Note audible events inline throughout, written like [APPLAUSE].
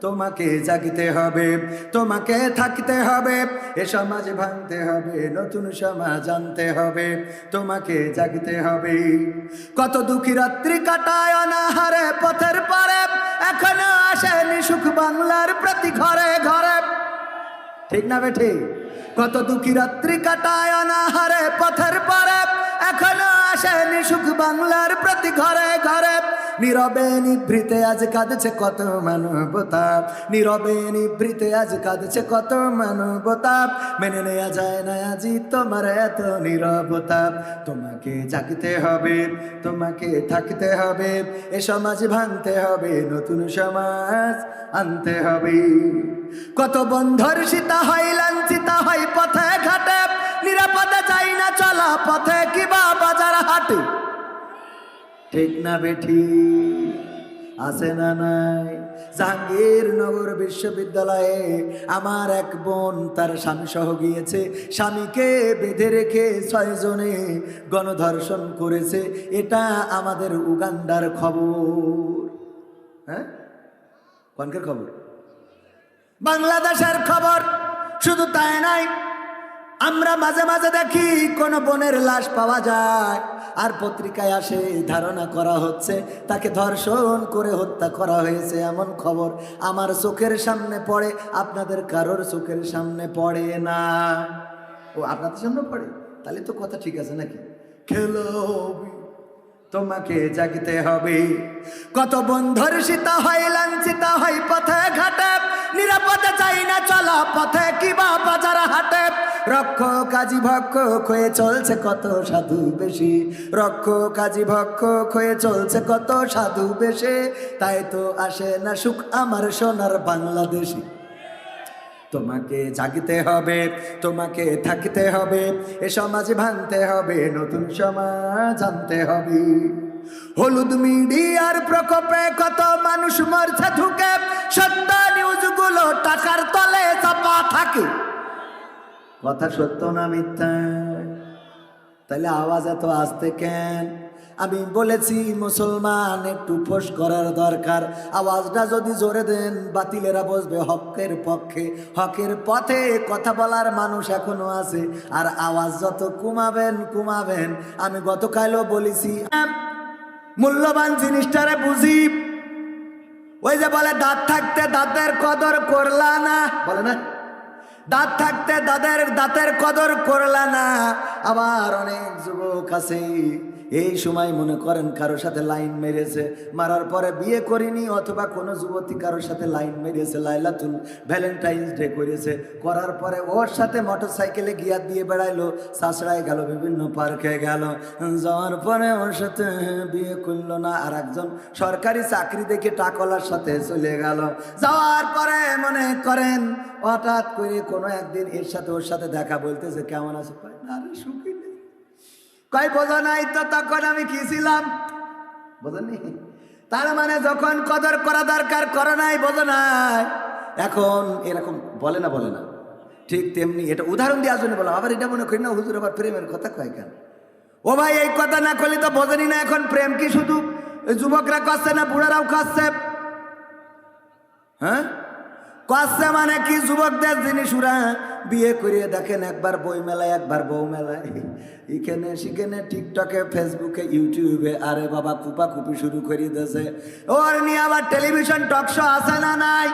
তোমাকে জাগিতে হবে, তোমাকে থাকতে হবে, এ সমাজ ভাঙতে হবে, নতুন সমাজ আনতে হবে, তোমাকে জাগিতে হবে। কত দুঃখী রাত্রি কাটায় অনাহারে পথের পরে, এখনও আসেনি সুখ বাংলার প্রতি ঘরে ঘরে। ঠিক না বেঠি? কত দুঃখী রাত্রি কাটায় অনাহারে পথের পরে এখনও আসেনি সুখ বাংলার প্রতি ঘরে ঘরে। নীরবে নিভৃতে আজ কাঁদছে কত মানবতা। নীরবে নিভৃতে আজ কাঁদছে কত মানবতা। মেনে নেওয়া যায় না আজি তোমার এত নীরবতা। তোমাকে জাগতে হবে, তোমাকে থাকতে হবে। এ সমাজ ভাঙতে হবে, নতুন সমাজ আনতে হবে। কত বন্ধর সীতা হয় লাঞ্ছিতা চলা পথে কিবা বাজার হাটে? ঠিক না বেঠি? আছে না নাই? জাহাঙ্গীরনগর বিশ্ববিদ্যালয়ে আমার এক বোন, তার স্বামী সহ গিয়েছে। স্বামীকে বেঁধে রেখে ছয়জনে গণধর্ষণ করেছে। এটা আমাদের উগান্ডার খবর। হ্যাঁ? কনকের খবর? বাংলাদেশের খবর। শুধু তাই নাই আমরা মাঝে মাঝে দেখি কোন বোনের লাশ পাওয়া যায়, আর পত্রিকায় আসে ধারণা করা হচ্ছে, তাকে ধর্ষণ করে হত্যা করা হয়েছে এমন খবর। আমার চোখের সামনে পড়ে, আপনাদের কারোর চোখের সামনে পড়ে না। ও, আপনাদের সামনে পড়ে? তাহলে তো কথা ঠিক আছে নাকি? খেলো তোমাকে জাগিতে হবে। কত বন্ধর সীতা হয়, লাঞ্ছিতা হয়, পথে ঘাটে। নিরাপদে চাই না চলা পথে কিবা বাজার হাটে। রক্ষ কাজী ভক্ষ হয়ে চলছে কত সাধু বেশি। রক্ষ কাজী ভক্ষ হয়ে চলছে কত সাধু বেশে। তাই তো আসে না সুখ আমার সোনার বাংলাদেশি। তোমাকে জাগিতে হবে, তোমাকে থাকতে হবে, এ সমাজ ভাঙতে হবে, নতুন সমাজ আনতে হবে। হলুদ মিডিয়ার প্রকোপে কত মানুষ মরছে ঢুকে সত্য নিউজগুলো টাকার তলে চাপা থাকে। কথা সত্য না মিথ্যা? তাহলে আওয়াজ এত আসতে কেন? আমি বলেছি, মুসলমান, একটু ফোস করার দরকার। আওয়াজটা যদি জোরে দেন, বাতিলেরা বসবে হকের পক্ষে। হকের পথে কথা বলার মানুষ এখনও আছে, আর আওয়াজ যত কমাবেন কমাবেন। আমি গতকালও বলেছি, মূল্যবান জিনিসটারে বুঝি। ওই যে বলে, দাঁত থাকতে দাঁতের কদর করলা না। বলে না? দাঁত থাকতে দাঁতের দাঁতের কদর করলা না। আবার অনেক যুবক আছে এই সময় মনে করেন কারোর সাথে লাইন মেরেছে, মারার পরে বিয়ে করিনি অথবা কোনো যুবতী কারোর সাথে লাইন মেরেছে, লাইলাতুল ভ্যালেন্টাইন্স ডে করেছে। করার পরে ওর সাথে মোটর সাইকেলে গিয়ার দিয়ে বেড়াইলো শাসড়ায় গেল, বিভিন্ন পার্কে গেল। যাওয়ার পরে ওর সাথে বিয়ে করল না, আর একজন সরকারি চাকরি দেখে টাকলার সাথে চলে গেল। যাওয়ার পরে মনে করেন হঠাৎ করে কোনো একদিন এর সাথে ওর সাথে দেখা বলতেছে, কেমন আছে? না সুখী কয়, বোঝা নাই তো তখন আমি কি ছিলাম? বোঝেননি তার মানে যখন কদর করা দরকার, করো নাই, বোঝো নাই। এখন এরকম বলে না বলে না। ঠিক তেমনি এটা উদাহরণ দিয়ে জন্য বলো আবার এটা মনে করি না, হুজুর আবার প্রেমের কথা কয় কেন? ও ভাই, এই কথা না করলে তো বোঝেনি না এখন প্রেম কি শুধু? যুবকরা করছে না, বুড়ারাও করছে? হ্যাঁ? কষ্ট মানে কি যুবকদের জিনিস ওরা বিয়ে করিয়ে দেখেন একবার বই মেলায়, একবার বউ মেলায়। এখানে সেখানে টিকটকে, ফেসবুকে, ইউটিউবে, আরে বাবা কুপা কুপি শুরু করিয়ে দিয়েছে। ওর নিয়ে আবার টেলিভিশন টক শো আসে না নাই?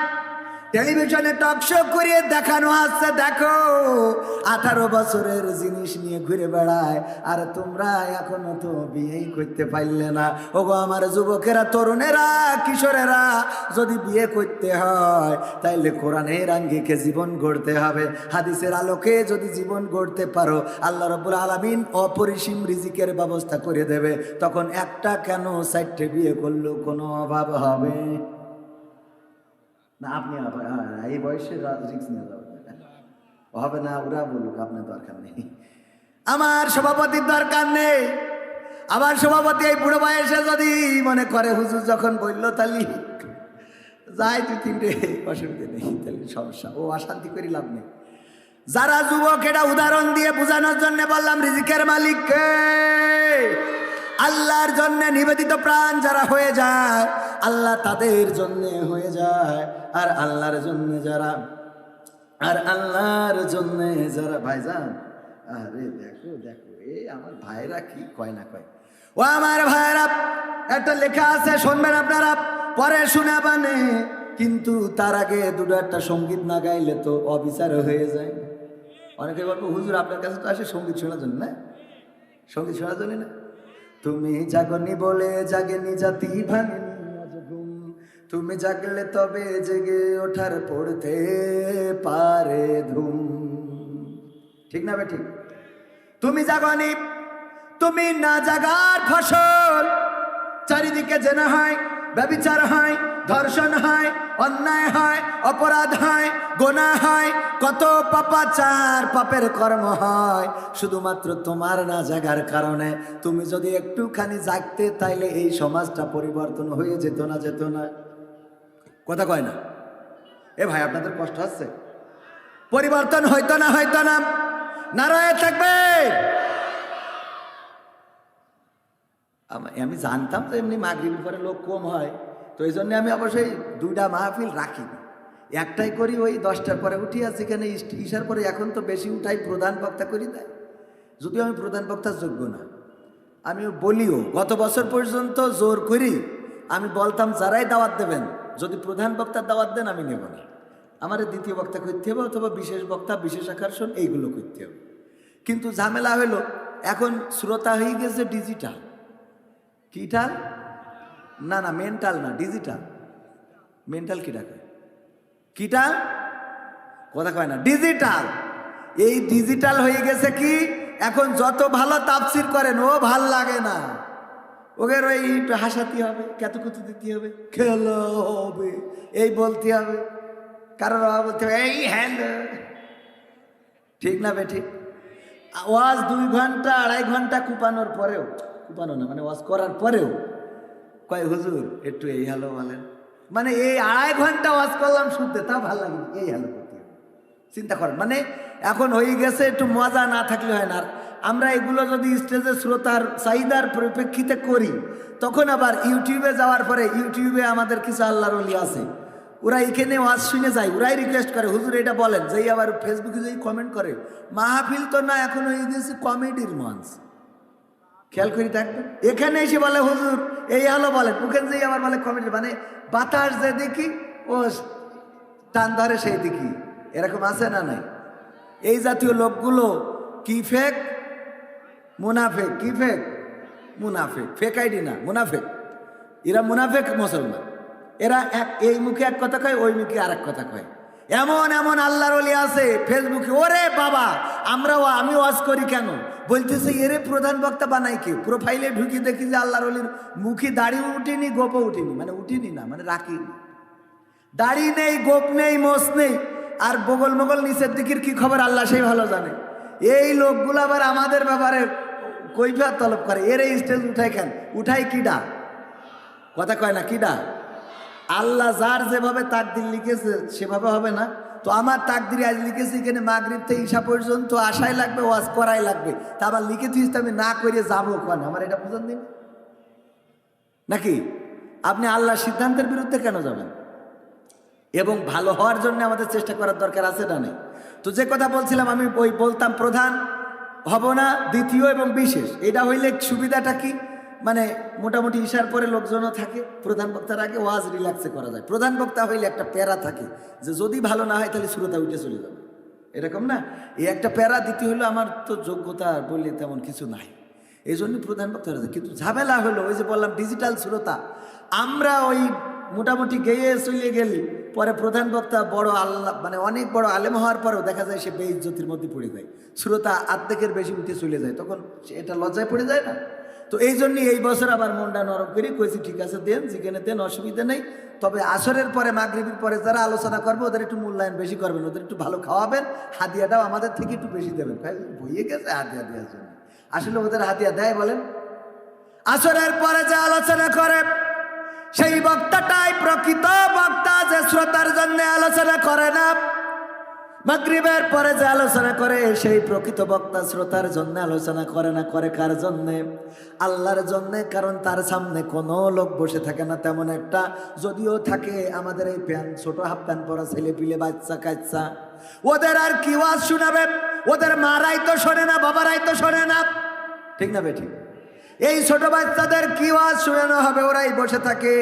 টেলিভিশনে টক শো করিয়ে দেখানো আসছে দেখো। আঠারো বছরের জিনিস নিয়ে ঘুরে বেড়ায়, আর তোমরা এখনও তো বিয়েই করতে পারলে না। ওগো আমার যুবকেরা, তরুণেরা, কিশোরেরা, যদি বিয়ে করতে হয়, তাইলে কোরআনের আঙ্গিকে জীবন গড়তে হবে। হাদিসের আলোকে যদি জীবন গড়তে পারো, আল্লাহ রব্বুল আলমিন অপরিসীম রিজিকের ব্যবস্থা করে দেবে। তখন একটা কেন সাইডে বিয়ে করলেও কোনো অভাব হবে? না, আপনি এই বয়সে রিক্স নিয়ে যাবেন হবে না, ওরা বলুক, আপনার দরকার নেই। আমার সভাপতির দরকার নেই। আমার সভাপতি এই বুড়ো বয়সে যদি মনে করে, হুজুর যখন বলল, তাহলে যাই তুই তিনটে অসুবিধা নেই, তাহলে সমস্যা। ও অশান্তি করি লাভ নেই। যারা যুবক, এটা উদাহরণ দিয়ে বোঝানোর জন্য বললাম, রিজিকের মালিককে। আল্লাহর জন্য নিবেদিত প্রাণ যারা হয়ে যায়, আল্লাহ তাদের জন্য হয়ে যায়। আর আল্লাহর জন্য যারা, আর আল্লাহর জন্য যারা, ভাইজান, আরে দেখো দেখো, এ আমার ভাইরা কি কয় না কয়? ও আমার ভাইরা, একটা লেখা আছে, শুনবেন আপনারা, পরে শুনে বানে, কিন্তু তার আগে দুটো একটা সংগীত না গাইলে তো অবিচার হয়ে যায়। অনেকে বলব হুজুর আপনার কাছে তো আসে সংগীত শোনার জন্য, না? সংগীত শোনার জন্য না? তুমি জাগনি বলে জাগেনি জাতি ঘুম। তুমি জাগলে তবে জেগে ওঠার পড়তে পারে ধুম। ঠিক না বেঠিক তুমি জাগনি, তুমি না জাগার ফসল, চারিদিকে জেনা হয়, ব্যবিচার হয়, ধর্ষণ অন্যায় হয়, অপরাধ হয়, গোনা হয়, কত পাপাচার পাপের কর্ম হয়। শুধুমাত্র তোমার না জাগার কারণে তুমি যদি একটুখানি জাগতে, তাইলে এই সমাজটা পরিবর্তন হয়ে যেত না যেত না। কথা কয় না? এ ভাই, আপনাদের কষ্ট হচ্ছে? পরিবর্তন হইতো না হইতো না। নারায় থাকবে। আমি জানতাম তো এমনি মাগরিবের পরে লোক কম হয়। তো এই জন্য আমি অবশ্যই দুইটা মাহফিল রাখি একটাই করি ওই দশটার পরে উঠি আর যেখানে ইস- ইশার পরে এখন তো বেশি উঠাই প্রধান বক্তা করি দেয় যদিও আমি প্রধান বক্তার যোগ্য না। আমি বলিও, গত বছর পর্যন্ত জোর করি আমি বলতাম, যারাই দাওয়াত দেবেন, যদি প্রধান বক্তার দাওয়াত দেন আমি নেব না। আমার দ্বিতীয় বক্তা করতে হবে অথবা বিশেষ বক্তা, বিশেষ আকর্ষণ, এইগুলো করতে হবে। কিন্তু ঝামেলা হলো, এখন শ্রোতা হয়ে গেছে ডিজিটাল কিটাল না না মেন্টাল না ডিজিটাল মেন্টাল কিটা কিটা? কথা কয় না ডিজিটাল এই ডিজিটাল হয়ে গেছে কি? এখন যত ভালো তাফসির করেন, ও ভালো লাগে না। ওকে ওই হাসাতে হবে কেতকুতু দিতে হবে? খেলো হবে, এই বলতে হবে। কারোর বাবা বলতে হবে, এই হ্যালো। ঠিক না বেঠি? ওয়াজ দুই ঘণ্টা, আড়াই ঘণ্টা কুপানোর পরেও, কুপানো না মানে ওয়াজ করার পরেও কয়, হুজুর, একটু এই হ্যালো বলেন। মানে এই আড়াই ঘণ্টা ওয়াজ করলাম শুনতে, তা ভালো লাগে এই হ্যালো করতে। চিন্তা করেন মানে এখন হয়ে গেছে, একটু মজা না থাকলে হয় না। আর আমরা এগুলো যদি স্টেজে শ্রোতার চাহিদার পরিপ্রেক্ষিতে করি, তখন আবার ইউটিউবে যাওয়ার পরে, ইউটিউবে আমাদের কিছু আল্লাহর অলি আছে। ওরা এখানে ওয়াজ শুনে যায়, ওরাই রিকোয়েস্ট করে, হুজুর, এটা বলেন। যেই আবার ফেসবুকে যেই কমেন্ট করে, মাহফিল তো না, এখন হয়ে গেছে কমেডির মঞ্চ। খেয়াল করি থাকবেন এখানে এসে বলে, হুজুর এই হলো বলে ওখানে যেই আবার বলে কমেডি মানে বাতাস যে দেখি, ও টান ধরে সেই দেখি। এরকম আছে না নাই? এই জাতীয় লোকগুলো কি ফেক মুনাফেক। কি ফেক মুনাফেক। ফেক আইডি না, মুনাফেক। এরা মুনাফেক মুসলমান। এরা এক, এই মুখে এক কথা কয়, ওই মুখে আর এক কথা কয়। এমন এমন আল্লাহর অলি আছে ফেসবুকে, ওরে বাবা, আমরাও আমি ওয়াজ করি কেন? বলতেছে, এরে প্রধান বক্তা বানাই কি? প্রোফাইলে ঢুকি দেখি যে আল্লাহর অলির মুখে দাড়ি উঠিনি, গোপও উঠিনি মানে উঠিনি না মানে রাখিনি। দাড়ি নেই, গোপ নেই, মোষ নেই, আর বগল মোগল নিচের দিকের কি খবর আল্লাহ সেই ভালো জানে। এই লোকগুলো আবার আমাদের ব্যাপারে কৈফিয়ত তলব করে। এর এই স্টেজ উঠাই কেন? উঠাই কিডা? কথা কয় না, কিডা? আল্লাহ যার যেভাবে তাকদির লিখেছে, সেভাবে হবে না। তো আমার তাকদির আজ লিখেছি এখানে মাগরিব থেকে ঈশা পর্যন্ত আশাই লাগবে, ওয়াজ করাই লাগবে। তা আবার লিখে দিস আমি না করে যাব কেন আমার এটা দিন নাকি? আপনি আল্লাহর সিদ্ধান্তের বিরুদ্ধে কেন যাবেন? এবং ভালো হওয়ার জন্য আমাদের চেষ্টা করার দরকার আছে না নেই? তো যে কথা বলছিলাম, আমি ওই বলতাম প্রধান, হব না, দ্বিতীয় এবং বিশেষ। এটা হইলে সুবিধাটা কি? মানে মোটামুটি ইশার পরে লোকজনও থাকে, প্রধান বক্তার আগে ওয়াজ রিল্যাক্সে করা যায়। প্রধান বক্তা হইলে একটা প্যারা থাকে যে যদি ভালো না হয় তাহলে শ্রোতা উঠে চলে যাবে। এরকম না? এই একটা প্যারা দিতে হলো আমার তো যোগ্যতা বলে তেমন কিছু নাই। এই জন্য প্রধান বক্তা কিন্তু ঝামেলা হলো, ওই যে বললাম ডিজিটাল শ্রোতা, আমরা ওই মোটামুটি গেয়ে চলে গেলি, পরে প্রধান বক্তা বড় আল্লাহ মানে অনেক বড় আলেম হওয়ার পরেও দেখা যায় সে বেইজ্জতির মধ্যে পড়ে যায়। শ্রোতা আর্ধেকের বেশি উঠে চলে যায়, তখন এটা লজ্জায় পড়ে যায় না? তো এই জন্যই এই বছর আবার মনটা নরম করে কইছি, ঠিক আছে, দেন, যেখানে দেন, অসুবিধা নেই। তবে আসরের পরে, মাগরিবির পরে যারা আলোচনা করবে, ওদের একটু মূল্যায়ন বেশি করবেন, ওদের একটু ভালো খাওয়াবেন, হাদিয়াটাও আমাদের থেকে একটু বেশি দেবেন। বইয়ে গেছে হাদিয়া দেওয়ার জন্য। আসলে ওদের হাতিয়া দেয় বলেন? আসরের পরে যে আলোচনা করে, সেই বক্তাটাই প্রকৃত বক্তা যে শ্রোতার জন্য আলোচনা করে না। মাগরিবের পরে যে আলোচনা করে, সেই প্রকৃত বক্তা শ্রোতার জন্য আলোচনা করে না, করে কার জন্যে? আল্লাহর জন্যে, কারণ তার সামনে কোনো লোক বসে থাকে না তেমন একটা। যদিও থাকে, আমাদের এই প্যান্ট ছোট হাফ প্যান্ট পরা ছেলে পিলে, বাচ্চা, কাচ্চা। ওদের আর কি ওয়াজ শোনাবে? ওদের মারাই তো শোনে না, বাবারাই তো শোনে না। ঠিক না বেঠিক এই ছোট বাচ্চাদের কি ওয়াজ শোনানো হবে? ওরাই বসে থাকে।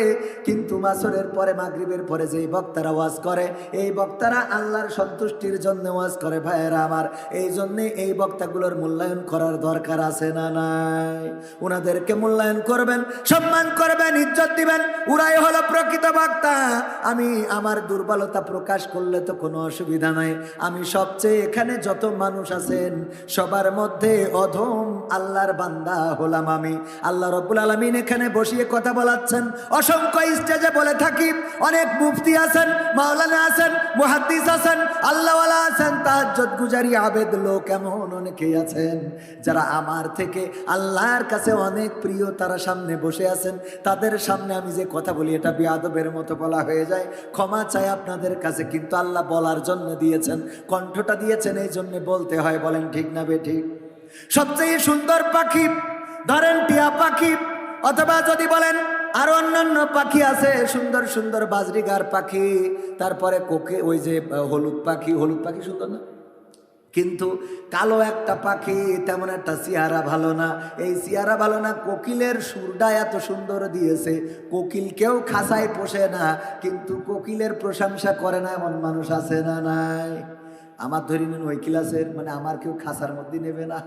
কিন্তু মাসরের পরে, মাগরিবের পরে যেই বক্তারা ওয়াজ করে, এই বক্তারা আল্লাহর সন্তুষ্টির জন্য ওয়াজ করে, ভাইয়েরা আমার, এই জন্যে এই বক্তাগুলোর মূল্যায়ন করার দরকার আছে না নাই? ওনাদেরকে মূল্যায়ন করবেন, সম্মান করবেন, ইজ্জত দিবেন। ওরাই হলো প্রকৃত বক্তা। আমি আমার দুর্বলতা প্রকাশ করলে তো কোনো অসুবিধা নাই। আমি সবচেয়ে এখানে যত মানুষ আছেন, সবার মধ্যে অধম আল্লাহর বান্দা হলাম আমি। আল্লাহ রব্বুল আলমিন এখানে বসিয়ে কথা বলাচ্ছেন। অসংখ্য স্টেজে বলে থাকি, অনেক মুফতি আছেন, মাওলানা আছেন, মুহাদ্দিস আছেন, আল্লাহওয়ালা আছেন তাহাজ্জত গুজারি আবেদ লোক এমন অনেকেই আছেন যারা আমার থেকে আল্লাহর কাছে অনেক প্রিয়, তারা সামনে বসে আছেন। তাদের সামনে আমি যে কথা বলি, এটা বিয়াদবের মতো বলা হয়ে যায়। ক্ষমা চাই আপনাদের কাছে, কিন্তু আল্লাহ বলার জন্য দিয়েছেন, কণ্ঠটা দিয়েছেন এই জন্য বলতে হয়, বলেন ঠিক না বে ঠিক? সবচেয়ে সুন্দর পাখি ধরেন টিয়া পাখি, অথবা যদি বলেন আরও অন্যান্য পাখি আছে, সুন্দর সুন্দর বাজরিগার পাখি, তারপরে কোকে, ওই যে হলুদ পাখি হলুদ পাখি সুন্দর না? কিন্তু কালো একটা পাখি তেমন একটা চেহারা ভালো না। এই চেহারা ভালো না, কোকিলের সুরটা এত সুন্দর দিয়েছে, কোকিলকেও খাসায় পোষে না, কিন্তু কোকিলের প্রশংসা করে না, এমন মানুষ আছে না নাই? আমার ধরি নিন ওই ক্লাসের মানে আমার কেউ খাসার মধ্যে নেবে না।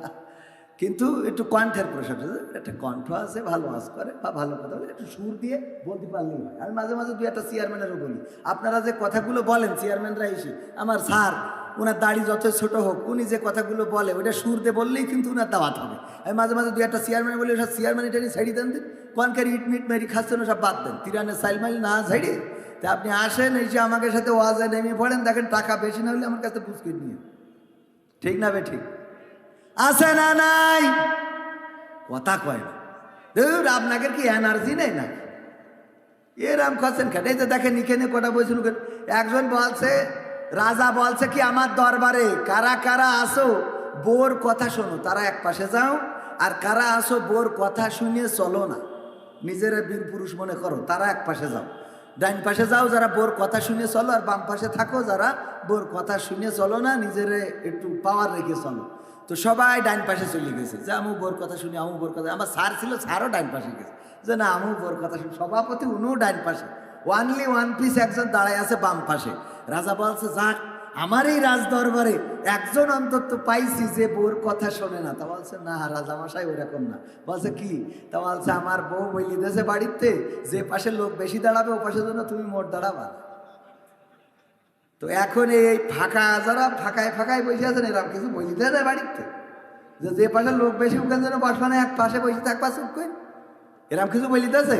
কিন্তু একটু কণ্ঠের প্রশংসা একটা কণ্ঠ আছে, ভালো আজ করে বা ভালো কথা বলে, একটু সুর দিয়ে বলতে পারলেই হয়। আমি মাঝে মাঝে দু একটা চেয়ারম্যানেরও বলি, আপনারা যে কথাগুলো বলেন, চেয়ারম্যানরা এসে, আমার স্যার ওনার দাড়ি যত ছোট হোক, উনি যে কথাগুলো বলে ওটা সুর দিয়ে বললেই কিন্তু ওনার দাওয়াত হবে। আমি মাঝে মাঝে দু একটা চেয়ারম্যান বলি ওসব চেয়ারম্যান এটা ছাড়ি দেন দিন। কনকার ইট মিট মেরি খাচ্ছেন ওসব বাদ দেন। তিরানের সাইল মাইল না ছাড়ি, তা আপনি আসেন, এসে আমাকে সাথে ওয়াজে নেমে পড়েন। দেখেন টাকা বেশি না হলে আমার কাছে পুষ্কি নিয়ে ঠিক না বে, ঠিক? আছে না নাই? কথা কয় না। আপনাকে কি এনার্জি নেই না এরাম কেন? এই যে দেখেন, এখানে কটা বলছিল একজন বলছে, রাজা বলছে কি, আমার দরবারে কারা কারা আসো বোর কথা শোনো। তারা এক পাশে যাও, আর কারা আসো বোর কথা শুনিয়ে চলো না। নিজেরা বীর পুরুষ মনে করো, তারা এক পাশে যাও। ডাইন পাশে যাও, যারা বোর কথা শুনে চলো, আর বাম পাশে থাকো, যারা বোর কথা শুনে চলো না, নিজেরে একটু পাওয়ার রেখে চলো। তো সবাই ডাইন পাশে চলে গেছে। যে আমু বোর কথা শুনি, আমু বোর কথা আমার স্যার ছিল, স্যারও ডাইন পাশে গেছে। যে না, আমু বোর কথা শুনি। সভাপতি উনিও ডাইন পাশে। ওয়ানলি ওয়ান পিস একজন দাঁড়ায় আছে বাম পাশে। রাজা বলছে, যাক, আমার এই রাজ দরবারে একজন অন্তত পাইছি যে বউর কথা শোনে না। তা বলছে, না রাজা মশাই ওরকম না। বলছে, কি? তা বলছে, আমার বউ বইলি দেশে বাড়িতে, যে পাশে লোক বেশি দাঁড়াবে, ও পাশের জন্য তুমি মোট দাঁড়াবা। তো এখন এই ফাঁকা যারা ফাঁকায় ফাঁকায় বসে আছেন এরকম কিছু বসিতে না বাড়িতে। যে যে পাশে লোক বেশি ওখানে যেন বসবা না, এক পাশে বসে থাকবা চুপ করে। এরকম কিছু বলিতেছে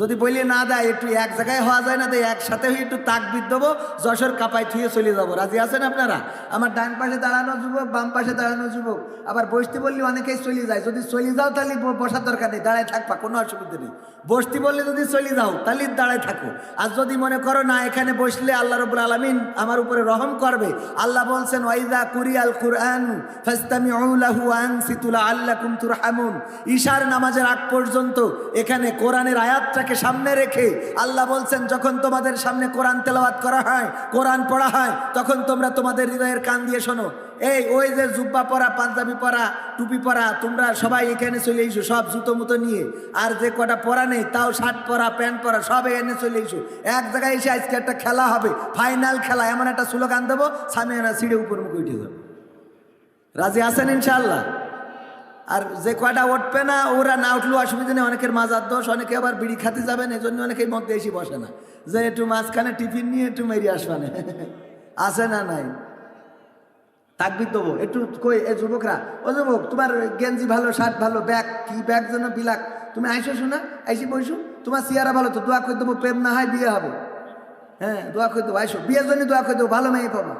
যদি বলি না দেয়, একটু এক জায়গায় হওয়া যায় না, তো একসাথে একটু তাকবিদ দেবো, যশোর কাপায় থুয়ে চলে যাব। রাজি আছেন আপনারা? আমার ডান পাশে দাঁড়ানো যুবক, বাম পাশে দাঁড়ানো যুবক। আবার বসতে বললে অনেকেই চলে যায়। যদি চলে যাও তাহলে বসার দরকার নেই, দাঁড়ায় থাকবা, কোনো অসুবিধা নেই। বসতে বললে যদি চলে যাও, তাহলে দাঁড়ায় থাকো। আর যদি মনে করো না, এখানে বসলে আল্লাহ রবুল আলমিন আমার উপরে রহম করবে, আল্লাহ বলছেন ওয়াইদা কুরিয়াল কুরআন ফাস্তামি লাহু আনসিতুলা আল্লাহ কুমতুর হামুন ঈশার নামাজের আগ পর্যন্ত এখানে কোরআনের আয়াতটাকে সামনে রেখে আল্লাহ বলছেন, যখন তোমাদের সামনে কোরআন তেলাওয়াত করা হয়, কোরআন পড়া হয়, তখন তোমরা তোমাদের হৃদয়ের কান দিয়ে শোনো। এই, ওই যে জুব্বা পরা, পাঞ্জাবি পরা, টুপি পরা, তোমরা সবাই এখানে চলে এসো, সব জুতো মুতো নিয়ে। আর যে কটা পরা নেই, তাও শার্ট পরা, প্যান্ট পরা, সব এখানে চলে এসো। এক জায়গায় এসে আজকে একটা খেলা হবে, ফাইনাল খেলা, এমন একটা স্লোগান দেবো, সামনে না সিঁড়ে উপর মুখে উঠে যাবে। রাজি আছেন ইনশাল্লাহ আর যে কয়টা উঠবে না, ওরা না উঠলেও অসুবিধা নেই, অনেকের মাজার দোষ, অনেকে আবার বিড়ি খাতে যাবেন এই জন্য অনেকেই মধ্যে এসে বসে না। যে একটু মাঝখানে টিফিন নিয়ে একটু মেরি আসবানে। [LAUGHS] আছে না নাই? তাকবির দেবো, একটু কই, এ যুবকরা, ও যুবক, তোমার গেঞ্জি ভালো, শার্ট ভালো, ব্যাগ, কি ব্যাগ যেন বিলাক, তুমি আইসো শোনা, আইসি বইসো, তোমার সিয়ারা ভালো তো, দোয়া করে দেবো, প্রেম না হয় বিয়ে হবে। হ্যাঁ দোয়া করে দেবো, আইসো, বিয়ের জন্য দোয়া করে দেবো, ভালো মেয়ে পাবো।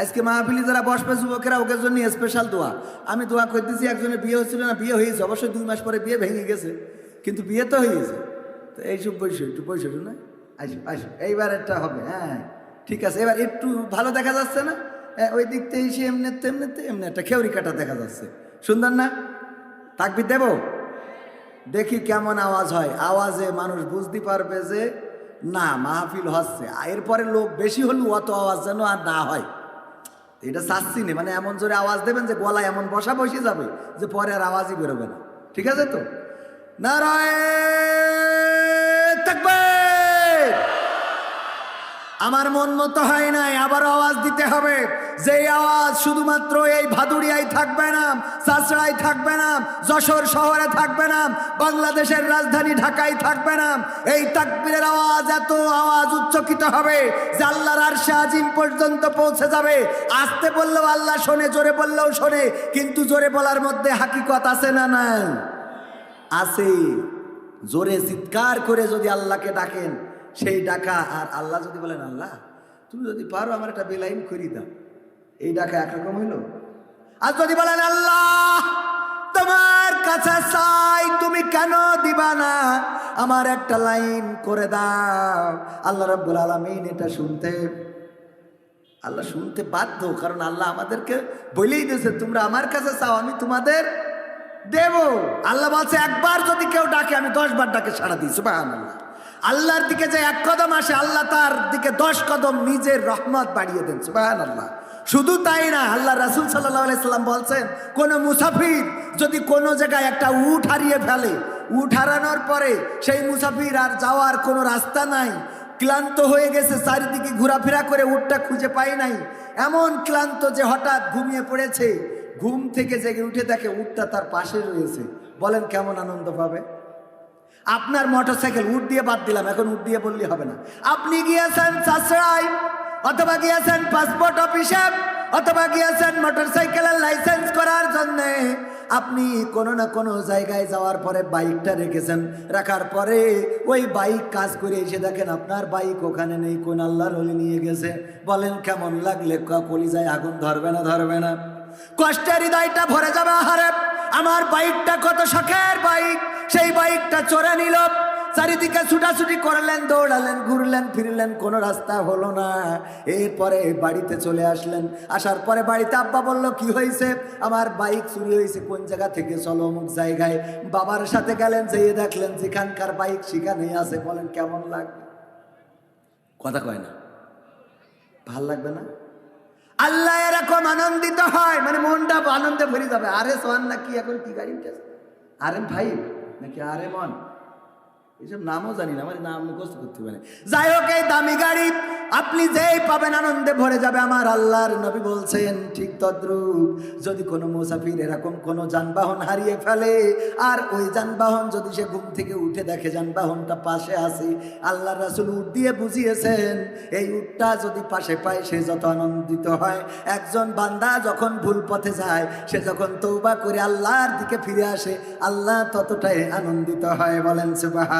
আজকে মাহফিলি যারা বসবে, যুবকেরা, ওকে জন্য স্পেশাল দোয়া। আমি দোয়া করে দিয়েছি একজনের বিয়ে হচ্ছিল না, বিয়ে হয়েছে। অবশ্যই দুই মাস পরে বিয়ে ভেঙে গেছে। কিন্তু বিয়ে তো হয়েছে। তো এইসব বৈশ একটু বৈশ না আসো আসো, এইবার একটা হবে হ্যাঁ। ঠিক আছে, এবার একটু ভালো দেখা যাচ্ছে না? ওই দিক থেকে এসে এমনি তেমনিতে, এমনি একটা খেউরি কাটা দেখা যাচ্ছে। সুন্দর না? তাকবি দেব? দেখি কেমন আওয়াজ হয়। আওয়াজে মানুষ বুঝতে পারবে যে, না, মাহফিল হচ্ছে। এরপরে লোক বেশি হলেও অত আওয়াজ যেন আর না হয়। এটা চাচ্ছি না মানে এমন জোরে আওয়াজ দেবেন যে গলা এমন বসা বসে যাবে যে পরে আর আওয়াজই বেরোবে না। ঠিক আছে তো? নারায়ণ তাকবীর আমার মন মতো হয় নাই, আবার আওয়াজ দিতে হবে। যে আওয়াজ শুধুমাত্র এই ভাদুড়িয়ায় থাকবে না চাষড়ায় থাকবে না, যশোর শহরে থাকবে না, বাংলাদেশের রাজধানী ঢাকায় থাকবে না, এই তাকবীরের আওয়াজ, এত আওয়াজ উচ্চকিত হবে যে আল্লাহর আরশে আজিম পর্যন্ত পৌঁছে যাবে। আসতে বললেও আল্লাহ শোনে, জোরে বললেও শোনে, কিন্তু জোরে বলার মধ্যে হাকিকত আছে না নাই? আছে। জোরে চিৎকার করে যদি আল্লাহকে ডাকেন সেই ডাকা আর আল্লাহ যদি বলেন, আল্লাহ, তুমি যদি পারো আমার একটা বেলাইন করি দাও। এই ডাকা একরকম হইল। আর যদি বলেন, আল্লাহ, তোমার কাছে তুমি কেন দিবা না? আমার একটা লাইন করে দাও। আল্লাহ রাব্বুল আলামিন এটা শুনতে, আল্লাহ শুনতে বাধ্য, কারণ আল্লাহ আমাদেরকে বলেই দিয়েছে, তোমরা আমার কাছে চাও, আমি তোমাদের দেব। আল্লাহ বলছে, একবার যদি কেউ ডাকে, আমি দশ বার ডাকে সাড়া সুবাহ আল্লাহ আল্লাহর দিকে যে এক কদম আসে, আল্লাহ তার দিকে দশ কদম নিজের রহমত বাড়িয়ে দেন সুবাহ আল্লাহ শুধু তাই না, আল্লাহ রাসুল সাল্লাহ সাল্লাম বলছেন, কোন মুসাফির যদি কোনো জায়গায় একটা উট হারিয়ে ফেলে, উট হারানোর পরে সেই মুসাফির আর যাওয়ার কোনো রাস্তা নাই, ক্লান্ত হয়ে গেছে, চারিদিকে ঘোরাফেরা করে উটটা খুঁজে পাই নাই, এমন ক্লান্ত যে হঠাৎ ঘুমিয়ে পড়েছে, ঘুম থেকে জেগে উঠে দেখে উটটা তার পাশে রয়েছে। বলেন কেমন আনন্দ পাবে? আপনার মোটরসাইকেল উট দিয়ে বাদ দিলাম, এখন উঠ দিয়ে বললে হবে না। আপনি গিয়েছেন চাষড়াই অথবা গিয়েছেন পাসপোর্ট অফিসে অথবা গিয়েছেন মোটরসাইকেলের লাইসেন্স করার জন্য। আপনি কোনো না কোনো জায়গায় যাওয়ার পরে বাইকটা রেখেছেন, রাখার পরে ওই বাইক কাজ করে এসে দেখেন আপনার বাইক ওখানে নেই, কোন আল্লাহর হলি নিয়ে গেছে। বলেন, কেমন লাগলে? কলিজায় আগুন ধরবে না ধরবে না। কষ্টের হৃদয়টা ভরে যাবে আহারে। আমার বাইকটা কত শখের বাইক? সেই বাইকটা চড়ে নিল। চারিদিকে ছুটাছুটি করলেন, দৌড়ালেন, ঘুরলেন, ফিরলেন, কোনো রাস্তা হলো না। এরপরে বাড়িতে চলে আসলেন। আসার পরে বাড়িতে আব্বা বলল, কি হয়েছে? আমার বাইক চুরি হয়েছে। কোন জায়গা থেকে চলো অমুক জায়গায়? বাবার সাথে গেলেন, যেয়ে দেখলেন যেখানকার বাইক সেখানেই আছে। বলেন, কেমন লাগবে? কথা কয় না। ভালো লাগবে না? আল্লাহ এরকম আনন্দিত হয় মানে মনটা আনন্দে ভরে যাবে। আরে সোয়ান নাকি এখন কি গাড়ি উঠেছে আর ফাইভ নাকি আর ওয়ান এইসব নামও জানি না, আমার নাম মুখস্থ করতে পারে যাই হোক, এই দামি গাড়ি, আপনি যেই পাবেন আনন্দে ভরে যাবে আমার আল্লাহর নবী বলছেন, ঠিক তদ্রুপ। যদি কোনো মুসাফির এরকম কোনো যানবাহন হারিয়ে ফেলে, আর ওই যানবাহন যদি সে ঘুম থেকে উঠে দেখে, যানবাহনটা পাশে আসে আল্লাহ রাসুল উঠ দিয়ে বুঝিয়েছেন, এই উটটা যদি পাশে পায়, সে যত আনন্দিত হয়। একজন বান্দা যখন ভুল পথে যায়, সে যখন তৌবা করে আল্লাহর দিকে ফিরে আসে, আল্লাহ ততটাই আনন্দিত হয়, বলেন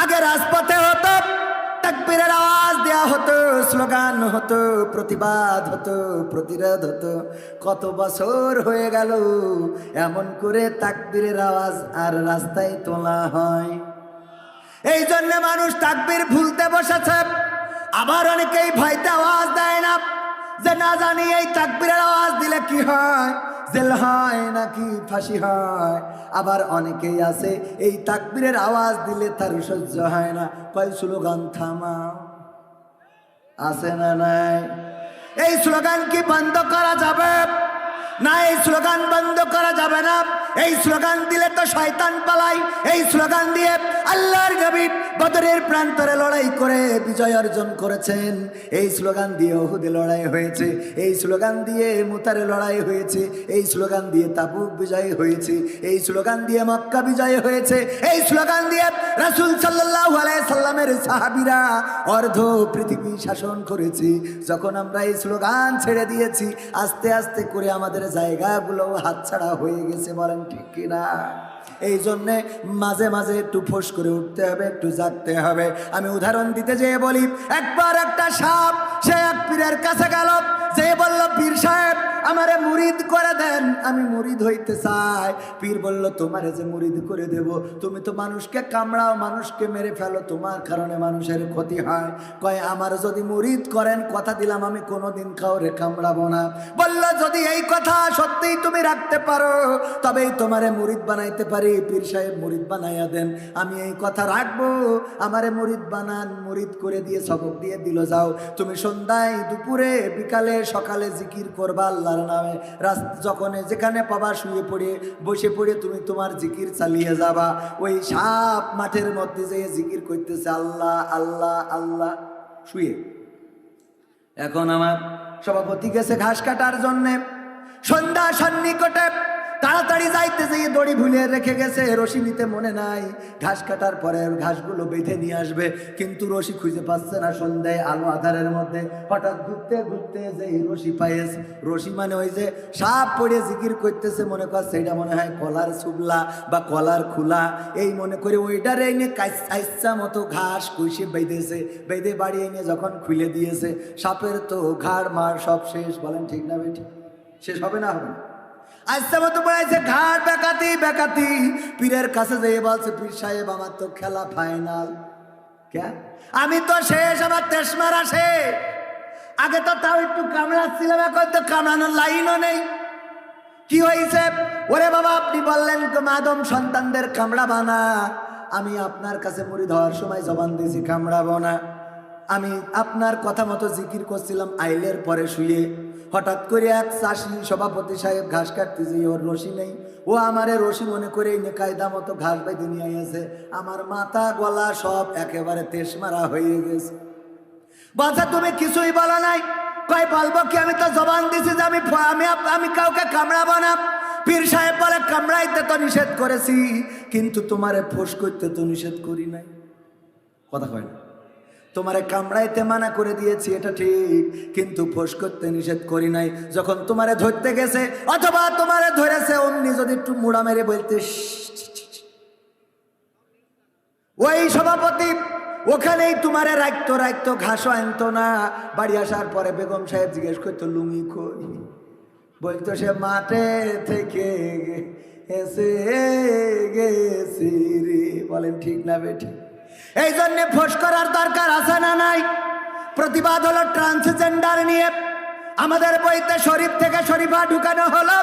আগে রাজপথে হতো, তাকবীরের আওয়াজ দেয়া হতো, স্লোগান হতো, প্রতিবাদ হতো, প্রতিরোধ হতো। কত বছর হয়ে গেল, এমন করে তাকবীরের আওয়াজ আর রাস্তায় তোলা হয়। এই জন্য মানুষ তাকবীর ভুলতে বসেছে, আবার অনেকেই ভয়তে আওয়াজ দেয় না। যে না জানি এই তাকবিরের আওয়াজ দিলে কি হয়? জেল হয় নাকি ফাঁসি হয়? আবার অনেকেই আছে, এই তাকবিরের আওয়াজ দিলে তার সহ্য হয় না। কয় স্লোগান থামা আছে না নাই? এই স্লোগান কি বন্ধ করা যাবে? না, এই স্লোগান বন্ধ করা যাবে না। এই স্লোগান দিলে তো শয়তান পালাই। এই স্লোগান দিয়ে আল্লাহর নবী বদরের প্রান্তরে লড়াই করে বিজয় অর্জন করেছেন। এই স্লোগান দিয়ে ওহুদে লড়াই হয়েছে। এই স্লোগান দিয়ে মুতারে লড়াই হয়েছে। এই স্লোগান দিয়ে তাবুক বিজয় হয়েছে। এই স্লোগান দিয়ে মক্কা বিজয় হয়েছে। এই স্লোগান দিয়ে রাসূল আলাইহি সাল্লামের সাহাবীরা অর্ধ পৃথিবী শাসন করেছে। যখন আমরা এই স্লোগান ছেড়ে দিয়েছি, আস্তে আস্তে করে আমাদের জায়গাগুলো হাতছাড়া হয়ে গেছে বলেন ঠিক কিনা? এই জন্যে মাঝে মাঝে একটু ফোস করে উঠতে হবে, একটু জাগতে হবে। আমি উদাহরণ দিতে যেয়ে বলি, একবার একটা সাপ, সে এক পীরের কাছে গেল যে বলল, পীর সাহেব, আমারে মুরিদ করে দেন। আমি মুরিদ হইতে চাই। পীর বলল, তোমারে যে মুরিদ করে দেব, তুমি তো মানুষকে কামড়াও, মানুষকে মেরে ফেলো। তোমার কারণে মানুষের ক্ষতি হয়। কয়, আমার যদি মুরিদ করেন, কথা দিলাম আমি, কোনোদিন কাউরে কামড়াবো না। বলল, যদি এই কথা সত্যিই তুমি রাখতে পারো, তবেই তোমারে মুরিদ বানাইতে পারি। পীর সাহেব মুরিদ বানাইয়া দেন, আমি এই কথা রাখব। আমারে মুরিদ বানান, মুরিদ করে দিয়ে সবক দিয়ে দিল যাও। তুমি সন্ধ্যায় দুপুরে, বিকালে সকালে জিকির করবা আল্লাহর নামে। রাস্তা যখন যেখানে পাবা শুয়ে পড়ে, বসে পড়ে তুমি তোমার জিকির চালিয়ে যাবা। ওই সাপ মাঠের মধ্যে যেয়ে জিকির করতেছে, আল্লাহ আল্লাহ আল্লাহ। শুয়ে। এখন আমার সভাপতি গেছে ঘাস কাটার জন্যে। সন্ধ্যা সন্নিকটে তাড়াতাড়ি যাইতে যেয়ে দড়ি ভুলিয়ে রেখে গেছে। রশি নিতে মনে নাই। ঘাস কাটার পরে ঘাসগুলো বেঁধে নিয়ে আসবে। কিন্তু রশি খুঁজে পাচ্ছে না সন্ধ্যায় আলো আধারের মধ্যে। হঠাৎ ঘুরতে ঘুরতে যে রশি পাইয়েছে। রশি মানে ওই যে সাপ পড়ে জিকির করতেছে, মনে কর এটা মনে হয় কলার সুবলা বা কলার খুলা। এই মনে করে ওইটার এনে কাইসা মতো ঘাস কুইসে বেঁধেছে। বেঁধে বাড়ি এনে যখন খুলে দিয়েছে, সাপের তো ঘাড় মার সব শেষ। বলেন ঠিক না বেটি? শেষ হবে না হবে না? ঘাট বেকাতি বেকাতি। পীরের কাছে বলছে, পীর সাহেব, আমার তো খেলা ফাইনাল আমি তো শেষ, আমার আগে তো তাও একটু এখন তো কামড়ানোর লাইনও নেই। কি হয়েছে? ওরে বাবা, আপনি বললেন মাদম সন্তানদের কামড়াবা না। আমি আপনার কাছে মুড়ি ধোয়ার সময় জবান দিয়েছি, কামড়াবো না। আমি আপনার কথা মতো জিকির করছিলাম, আইলের পরে শুয়ে। হঠাৎ করে এক চাষি সভাপতি সাহেব ঘাস কাটতেছে ওর রশি নেই। ও আমারে রশি মনে করে এনে কায়দা মতো ঘাস বেঁধে নিয়ে আসে আমার মাথা গলা সব একেবারে তেস মারা হয়ে গেছে। বাচ্চা তুমি কিছুই বলো নাই। কয়, বলব কি, আমি তো জবান দিছি যে আমি আমি আমি কাউকে কামড়াবো না। পীর সাহেব বলে, কামড়াইতে তো নিষেধ করেছি, কিন্তু তোমারে ফোস করতে তো নিষেধ করি নাই। কথা কয় না। তোমারে কামড়াইতে মানা করে দিয়েছি, এটা ঠিক, কিন্তু ফোস করতে নিষেধ করি নাই। যখন তোমারে ধরতে গেছে, অথবা তোমারে ধরেছে, অমনি যদি একটু মুড়া মেরে বলতে ওই সভাপতি, ওখানেই তোমারে রাখতো রাখতো ঘাসও আনতো না। বাড়ি আসার পরে বেগম সাহেব জিজ্ঞেস করতো, লুঙ্গি কই? বলতো, সে মাঠে থেকে এসে গেছি রে। বলেন, ঠিক না বেঠি এই জন্যে ফোস করার দরকার আছে না নাই? প্রতিবাদ হলো ট্রান্সজেন্ডার নিয়ে। আমাদের বইতে শরীফ থেকে শরীফা ঢুকানো হলো,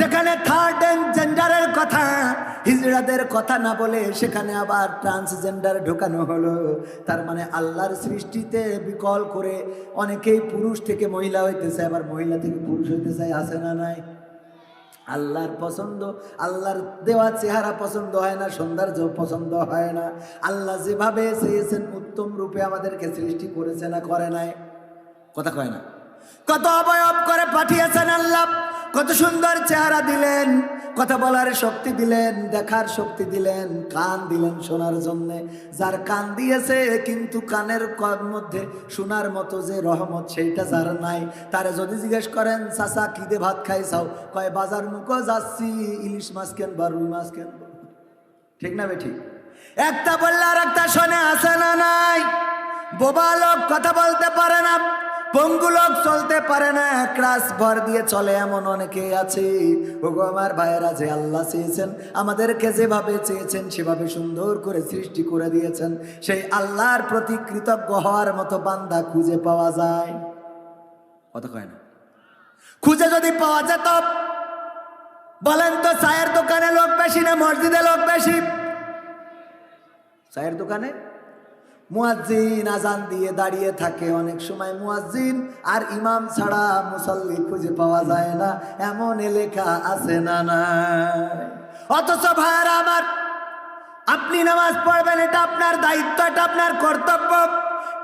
যেখানে থার্ড জেন্ডারের কথা হিজড়াদের কথা না বলে সেখানে আবার ট্রান্সজেন্ডার ঢোকানো হলো। তার মানে আল্লাহর সৃষ্টিতে বিকল করে অনেকেই পুরুষ থেকে মহিলা হইতেছে, আবার মহিলা থেকে পুরুষ হইতে চায় আছে না নাই? আল্লাহর পছন্দ, আল্লাহর দেওয়া চেহারা পছন্দ হয় না, সৌন্দর্য পছন্দ হয় না। আল্লাহ যেভাবে চেয়েছেন, উত্তম রূপে আমাদেরকে সৃষ্টি করেছে না করে নাই। কথা কয় না? কত অবয়ব করে পাঠিয়েছেন আল্লাহ, কত সুন্দর চেহারা দিলেন। কথা বলার শক্তি দিলেন, দেখার শক্তি দিলেন, কান দিলেন শোনার জন্য। যার কান দিয়েছে, কিন্তু কানের মধ্যে শোনার মতো যে রহমত, সেইটা যার নাই। তারে যদি জিজ্ঞেস করেন, চাচা, কি দে ভাত খাইছাও? কয়, বাজার মুখো যাচ্ছি, ইলিশ মাছ কেন বা রুই মাছ কেন ঠিক না বেঠিক একটা বললে আর একটা শোনে আসে না নাই? বোবা লোক কথা বলতে পারে না পঙ্গু লোক চলতে পারে না ক্রাস ভর দিয়ে চলে এমন অনেকে আছে। ওগো আমার ভাইয়েরা, যে আল্লাহ চেয়েছেন, আমাদেরকে যেভাবে চেয়েছেন, সেভাবে সুন্দর করে সৃষ্টি করে দিয়েছেন। সেই আল্লাহর প্রতি কৃতজ্ঞ হওয়ার মতো বান্দা খুঁজে পাওয়া যায়। কথা কয় না? খুঁজে যদি পাওয়া যেত বলেন তো, চায়ের দোকানে লোক বেশি না মসজিদে লোক বেশি? চায়ের দোকানে? মুয়াজ্জিন আজান দিয়ে দাঁড়িয়ে থাকে। অনেক সময় মুয়াজ্জিন আর ইমাম ছাড়া মুসল্লি খুঁজে পাওয়া যায় না। এমন এলাকা আছে না না অথচ ভাইয়ারা আমার, আপনি নামাজ পড়বেন, এটা আপনার দায়িত্ব, এটা আপনার কর্তব্য।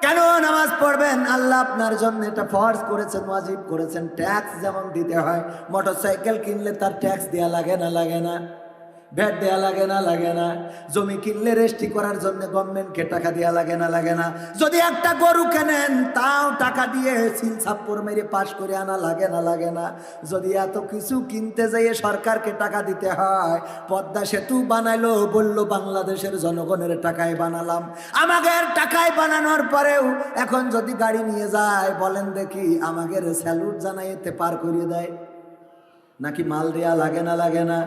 কেন নামাজ পড়বেন? আল্লাহ আপনার জন্য এটা ফরজ করেছেন, ওয়াজিব করেছেন। ট্যাক্স যেমন দিতে হয়, মোটরসাইকেল কিনলে তার ট্যাক্স দেওয়া লাগে না লাগে না। ভ্যাট দেওয়া লাগে না লাগে না। জমি কিনলে রেজিস্ট্রি করার জন্য গভর্নমেন্টকে টাকা দেওয়া লাগে না লাগে না। যদি একটা গরু কেনেন, তাও টাকা দিয়ে সিল ছাপ্পর মেরে পাশ করে আনা লাগে না লাগে না। যদি এত কিছু কিনতে যাইয়ে সরকারকে টাকা দিতে হয়, পদ্মা সেতু বানাইলো, বলল, বাংলাদেশের জনগণের টাকায় বানালাম। আমাদের টাকায় বানানোর পরেও এখন যদি গাড়ি নিয়ে যায়, বলেন দেখি আমাদের স্যালুট জানাইতে পার করিয়ে দেয়। নাকি মাল দেয়া লাগে না লাগে না?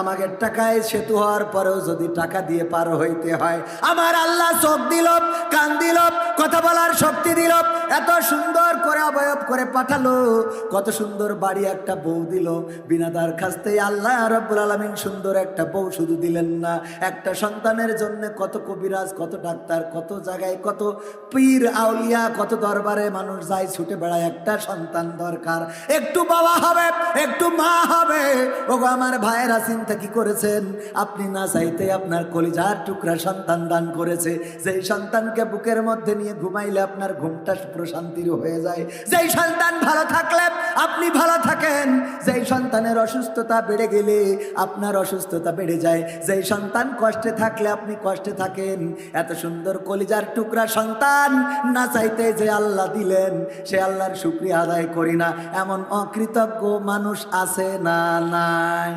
আমাকে টাকায় সেতু হওয়ার পরেও যদি টাকা দিয়ে পার হইতে হয়, আমার আল্লাহ চোখ দিল, কান দিল, কথা বলার শক্তি দিল, এত সুন্দর করে অবয়ব করে পাঠালো, কত সুন্দর বাড়ি একটা বউ দিল, বিনা দরখাস্তে আল্লাহ রব্বুল আলমিন সুন্দর একটা বউ শুধু দিলেন না, একটা সন্তানের জন্য কত কবিরাজ, কত ডাক্তার, কত জায়গায় কত পীর আউলিয়া, কত দরবারে মানুষ যায়, ছুটে বেড়ায়, একটা সন্তান দরকার। একটু বাবা হবে, একটু মা হবে। ওগো, আমার ভাইয়েরা চিন্তা কি করেছেন? আপনি না চাইতে আপনার কলিজার টুকরা সন্তান দান করেছে। যেই সন্তানকে বুকের মধ্যে নিয়ে ঘুমাইলে আপনার ঘুমটা প্রশান্তির হয়ে যায়। যেই সন্তান ভালো থাকলে আপনি ভালো থাকেন। যেই সন্তানের অসুস্থতা বেড়ে গেলে আপনার অসুস্থতা বেড়ে যায়। যেই সন্তান কষ্টে থাকলে আপনি কষ্টে থাকেন। এত সুন্দর কলিজার টুকরা সন্তান না চাইতে যে আল্লাহ দিলেন, সে আল্লাহর শুক্রিয়া আদায় করি না। এমন অকৃতজ্ঞ মানুষ আছে না নাই?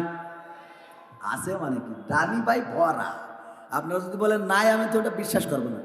আছে মানে কি? দামি ভাই ভরা। আপনারা যদি বলেন নাই, আমি তো ওটা বিশ্বাস করব না।